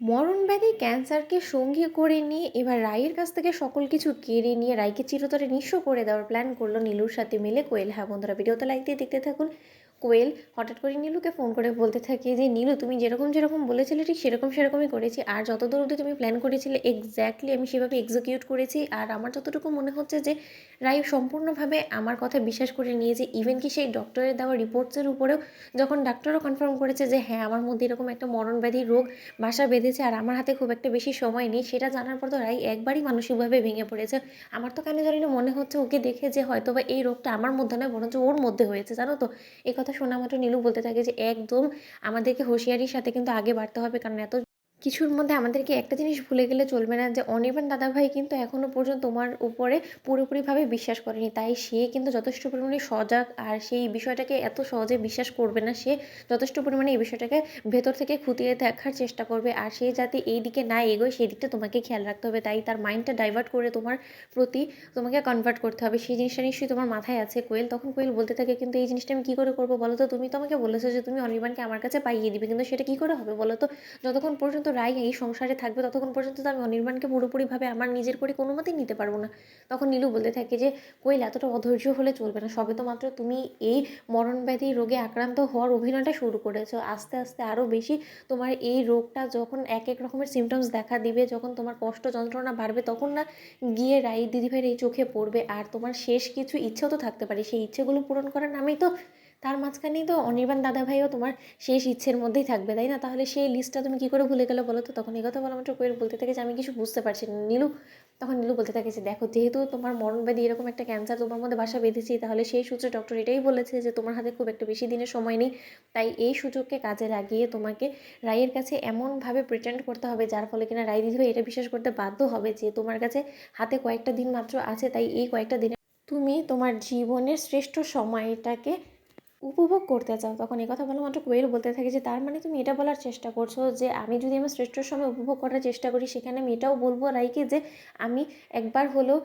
মরণব্যাধি ক্যান্সারকে সঙ্গী করে নিয়ে এবার রায়ের কাছ থেকে সকল কিছু কেড়ে নিয়ে রায়কে চিরতরে নিঃস্ব করে দেওয়ার প্ল্যান করল নীলুর সাথে মিলে কোয়েল। হ্যাঁ বন্ধুরা ভিডিওতে লাইক দিয়ে দেখতে থাকুন। কোয়েল হঠাৎ করে নীলুকে ফোন করে বলতে থাকে যে, নীলু, তুমি যেরকম যেরকম বলেছিলে, ঠিক সেরকম সেরকমই করেছি। আর যতদূর অবধি তুমি প্ল্যান করেছিলে এক্স্যাক্টলি আমি সেভাবে এক্সিকিউট করেছি। আর আমার যতটুকু মনে হচ্ছে যে রায় সম্পূর্ণভাবে আমার কথা বিশ্বাস করে নিয়েছে। ইভেন কি সেই ডক্টরের দেওয়া রিপোর্টসের উপরেও যখন ডাক্তারও কনফার্ম করেছে যে হ্যাঁ আমার মধ্যে এরকম একটা মরণব্যাধি রোগ, বাসা বেঁধেছে আর আমার হাতে খুব একটা বেশি সময় নেই, সেটা জানার পর তো রাই একবারই মানসিকভাবে ভেঙে পড়েছে। আমার তো কেন জানি না মনে হচ্ছে ওকে দেখে যে হয়তো বা এই রোগটা আমার মধ্যে নয়, বরঞ্চ ওর মধ্যে হয়েছে। জানো তো? এই কথা শোনা মাত্র নীলু বলতে থাকে যে, একদম আমাদেরকে হুঁশিয়ারির সাথে কিন্তু আগে বাড়তে হবে, কারণ এত কিছুর মধ্যে আমাদেরকে একটা জিনিস ভুলে গেলে চলবে না, যে অনির্বাণ দাদাভাই কিন্তু এখনও পর্যন্ত তোমার উপরে পুরোপুরিভাবে বিশ্বাস করেনি। তাই সে কিন্তু যথেষ্ট পরিমাণে সজাগ আর সেই বিষয়টাকে এত সহজে বিশ্বাস করবে না, সে যথেষ্ট পরিমাণে এই বিষয়টাকে ভেতর থেকে খুঁটিয়ে দেখার চেষ্টা করবে আর সে যাতে এই দিকে না এগোয়, সেই দিকটা তোমাকে খেয়াল রাখতে হবে। তাই তার মাইন্ডটা ডাইভার্ট করে তোমার প্রতি তোমাকে কনভার্ট করতে হবে। সেই জিনিসটা নিশ্চয়ই তোমার মাথায় আছে। কোয়েল তখন কোয়েল বলতে থাকে, কিন্তু এই জিনিসটা আমি কী করে করব বলো তো? তুমি তো আমাকে বলেছ যে তুমি অনির্বাণকে আমার কাছে পাইয়ে দিবে, কিন্তু সেটা কী করে হবে বলো তো? যতক্ষণ পর্যন্ত রায় এই সংসারে থাকবে ততক্ষণ পর্যন্ত তো আমি অনির্বাণকে পুরোপুরিভাবে আমার নিজের করে কোনো মতেই নিতে পারব না। তখন নীলু বলতে থাকে যে কোয়েল এতটা অধৈর্য হলে চলবে না। সবে তো মাত্র তুমি এই মরণব্যাধি রোগে আক্রান্ত হওয়ার অভিনয়টা শুরু করেছ। আস্তে আস্তে আরও বেশি তোমার এই রোগটা যখন এক এক রকমের সিমটমস দেখা দিবে, যখন তোমার কষ্ট যন্ত্রণা বাড়বে, তখন না গিয়ে রাই, দিদিভাইয়ের এই চোখে পড়বে। আর তোমার শেষ কিছু ইচ্ছাও তো থাকতে পারে। সেই ইচ্ছেগুলো পূরণ করার নামেই তো তার মাঝখানেই তো অনির্বাণ দাদাভাইও তোমার শেষ ইচ্ছের মধ্যেই থাকবে, তাই না? তাহলে সেই লিস্টটা তুমি কী করে ভুলে গেলো বলো তো? তখন এই কথা বলা মাত্র কোয়েল বলতে থাকে যে, আমি কিছু বুঝতে পারছি না। নীলু তখন নীলু বলতে থাকে যে, দেখো, যেহেতু তোমার মরণব্যাধি এরকম একটা ক্যান্সার তোমার মধ্যে বাসা বেঁধেছি, তাহলে সেই সূত্রে ডক্টর এটাই বলেছে যে, তোমার হাতে খুব একটা বেশি দিনের সময় নেই। তাই এই সুযোগকে কাজে লাগিয়ে তোমাকে রায়ের কাছে এমনভাবে প্রিটেন্ড করতে হবে, যার ফলে কিনা রায় দিদিভাই এটা বিশ্বাস করতে বাধ্য হবে যে, তোমার কাছে হাতে কয়েকটা দিন মাত্র আছে। তাই এই কয়েকটা দিনে তুমি তোমার জীবনের শ্রেষ্ঠ সময়টাকে উপভোগ করতে চাও, তখন এই কথা বলা মাত্র কোয়েল বলতে থাকে যে, তার মানে তুমি এটা বলার চেষ্টা করছ যে, আমি যদি আমার শ্রেষ্ঠ সময় উপভোগ করার চেষ্টা করি, সেখানে আমি এটাও বলব রাইকে যে, আমি একবার হলেও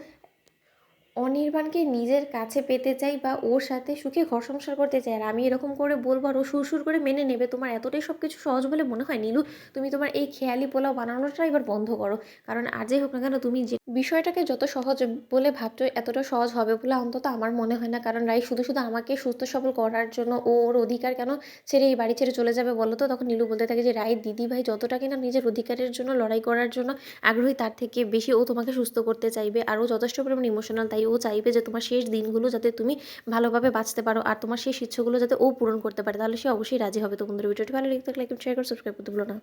অনির্বাণকে নিজের কাছে পেতে চাই বা ওর সাথে সুখে ঘর সংসার করতে চাই, আর আমি এরকম করে বলব আর ও সুর করে মেনে নেবে, তোমার এতটাই সব কিছু সহজ বলে মনে হয়? নীলু, তুমি তোমার এই খেয়ালি পোলাও বানানোটা এবার বন্ধ করো। কারণ আর আজই হোক না কেন, তুমি যে বিষয়টাকে যত সহজ বলে ভাবছ, এতটা সহজ হবে বলে অন্তত আমার মনে হয় না। কারণ রাই শুধু শুধু আমাকে সুস্থ সবল করার জন্য ওর অধিকার কেন ছেড়ে এই বাড়ি ছেড়ে চলে যাবে বলো তো? তখন নীলু বলতে থাকে যে রায়ের দিদি ভাই যতটা কিনা নিজের অধিকারের জন্য লড়াই করার জন্য আগ্রহী, তার থেকে বেশি ও তোমাকে সুস্থ করতে চাইবে। আর ও যথেষ্ট পরিমাণ ইমোশনাল তাই ও চাইবে যে তোমার শেষ দিনগুলো যাতে তুমি ভালোভাবে বাঁচতে পারো আর তোমার শেষ ইচ্ছেগুলো যাতে ও পূরণ করতে পারে, তাহলে সে অবশ্যই রাজি হবে। তো বন্ধুরা, ভিডিওটি ভালো লাগতে লাইক শেয়ার করে সাবস্ক্রাইব করতে ভুলো না।